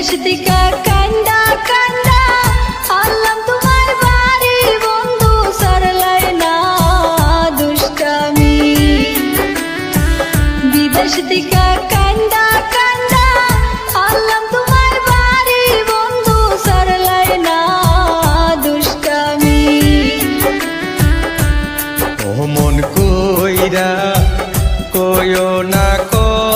থেকে কান্দা কান্দা আল্লাহ সারলাই না দুষ্টামি। বিদেশ থেকে কান্দা কান্দা আল্লাহ তোমার বাড়ি কইরা কয়ো না কন্যা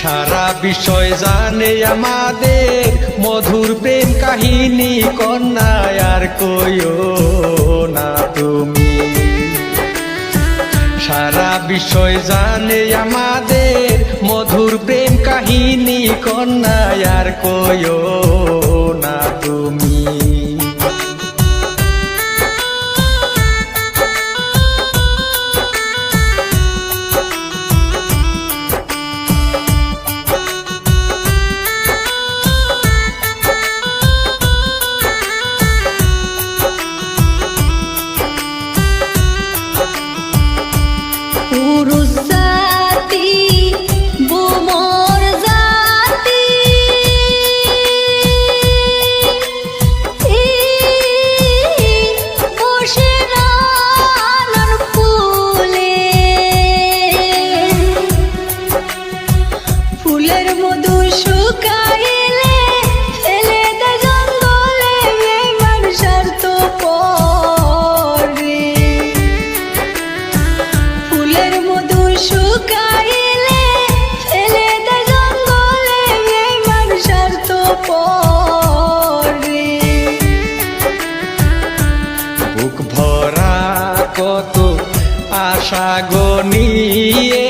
সারা বিষয় জানে আমাদের মধুর প্রেম কাহিনী, কন্যায় আর কইও না তুমি। সারা বিষয় জানে আমাদের মধুর প্রেম কাহিনী, কন্যায় আর কইও না তুমি। আশা গনিয়ে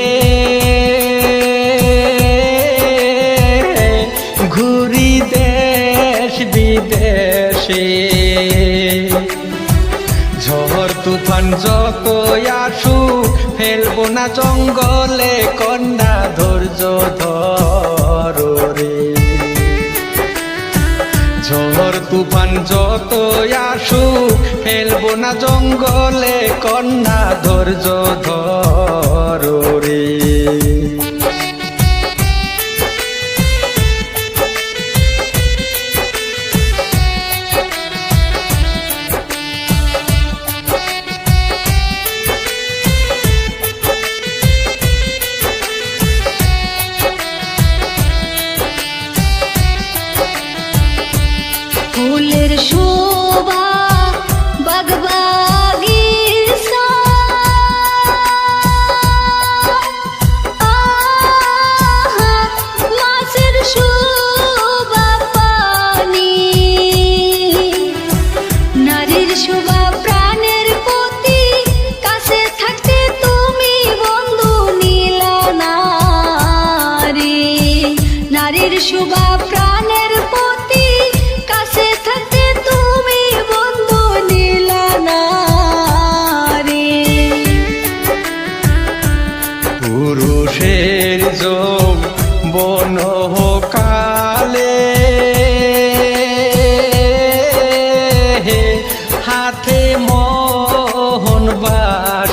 ঘুরি দেশ বিদেশে। ঝড়, তুফান যত আসু ফেলব না জঙ্গলে, কন্যা, ধৈর্য, ধরো। ফেলব না জঙ্গলে কন্যা ধৈর্য ধরো ফুলের শোভা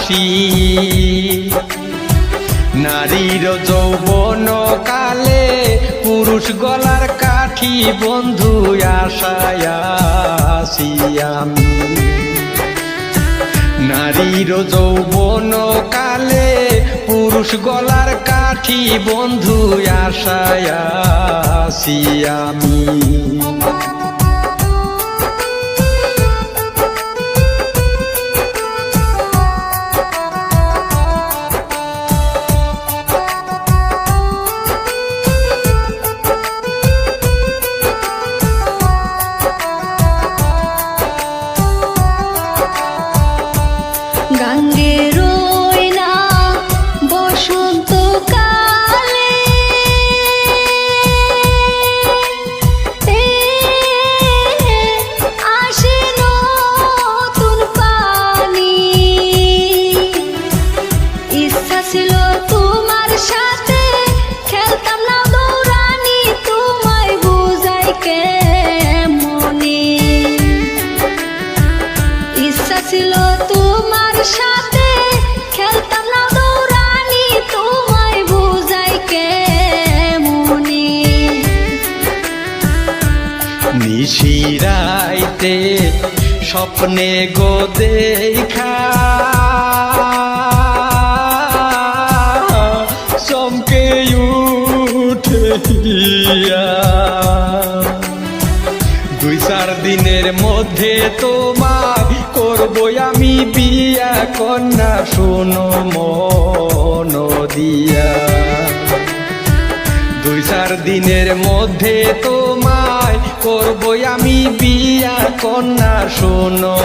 বাসি। নারীর যৌবন কালে পুরুষ গলার কাঠি বন্ধু আশায় আমি। নারীর যৌবন কালে পুরুষ গলার কাঠি বন্ধু আশায় আমি। ছিল তোমার সাথে। খেলতাম না দৌড়ানি, তোমায় বুঝাই কে মনে নিশিরাইতে স্বপ্নে গো দেখা। চমকে উঠে দুই চার দিনের মধ্যে তোমার আমি বিয়া কন্যা, শোনো মন দিয়া। দুই চার দিনের মধ্যে তোমায় করব আমি বিয়া কন্যা, শোনো